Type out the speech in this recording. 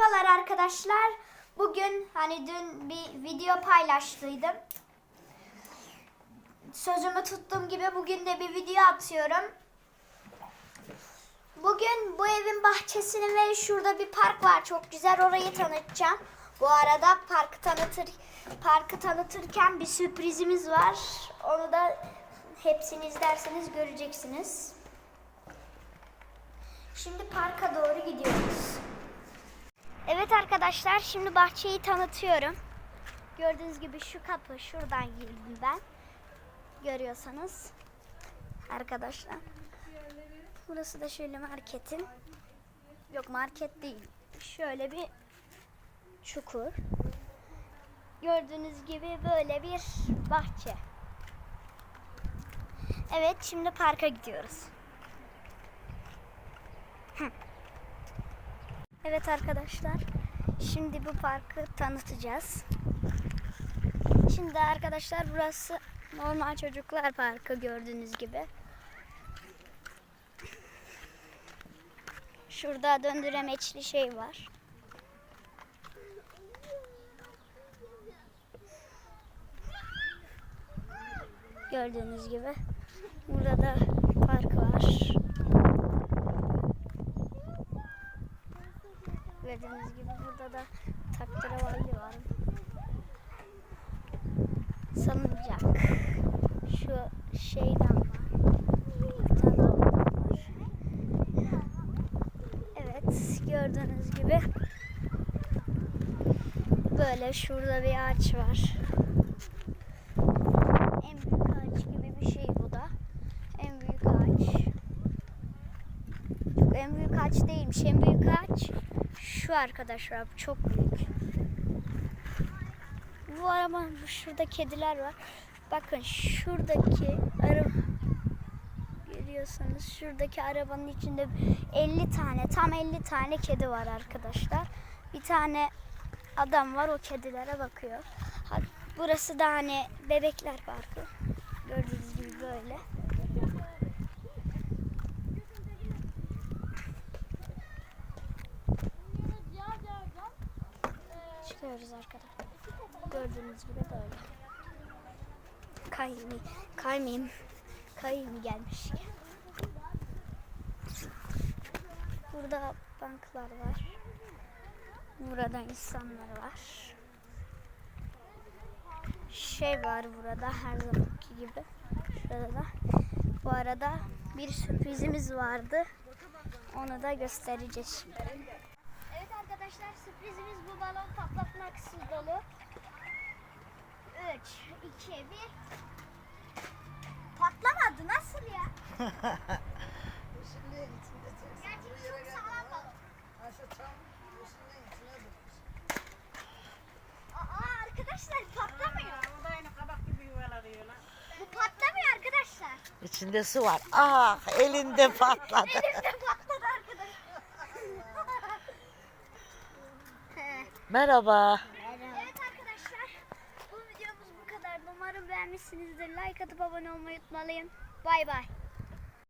Merhabalar arkadaşlar. Bugün hani dün bir video paylaştıydım. Sözümü tuttuğum gibi bugün de bir video atıyorum. Bugün bu evin bahçesini ve şurada bir park var. Çok güzel orayı tanıtacağım. Bu arada parkı tanıtır parkı tanıtırken bir sürprizimiz var. Onu da hepsini izlerseniz göreceksiniz. Şimdi parka doğru gidiyoruz. Evet arkadaşlar şimdi bahçeyi tanıtıyorum. Gördüğünüz gibi şu kapı şuradan girdim ben. Görüyorsanız arkadaşlar. Burası da şöyle marketin. Yok market değil. Şöyle bir çukur. Gördüğünüz gibi böyle bir bahçe. Evet şimdi parka gidiyoruz. Evet arkadaşlar. Şimdi bu parkı tanıtacağız. Şimdi arkadaşlar burası normal çocuklar parkı gördüğünüz gibi. Şurada döndüremeçli şey var. Gördüğünüz gibi. Burada da park var. Gördüğünüz gibi burada da taktiravalli var. Salıncak. Şu şeyden var. Var. Evet gördüğünüz gibi böyle şurada bir ağaç var. En büyük ağaç gibi bir şey bu da. En büyük ağaç. Yok, en büyük ağaç değilmiş. En büyük ağaç şu arkadaşlar. Çok büyük. Bu araba şurada kediler var. Bakın şuradaki araba görüyorsanız şuradaki arabanın içinde 50 tane tam 50 tane kedi var arkadaşlar. Bir tane adam var o kedilere bakıyor. Burası da hani bebekler parkı. Gördüğünüz gibi böyle. Çıkıyoruz arkadaşlar. Gördüğünüz gibi böyle. Kaymi, kaymayayım. Kayayım gelmiş. Burada banklar var. Burada insanlar var. Şey var burada her zamanki gibi. Şurada da. Bu arada bir sürprizimiz vardı. Onu da göstereceğiz şimdi. Arkadaşlar sürprizimiz bu balon patlatmak dolu. 3, 2, 1. Patlamadı nasıl ya? Gerçi çok sağlam balon. Aa arkadaşlar patlamıyor. Bu patlamıyor arkadaşlar. İçinde su var. Ah elinde patladı Merhaba. evet arkadaşlar. Bu videomuz bu kadar. Umarım beğenmişsinizdir. Like atıp abone olmayı unutmayın. Bay bay.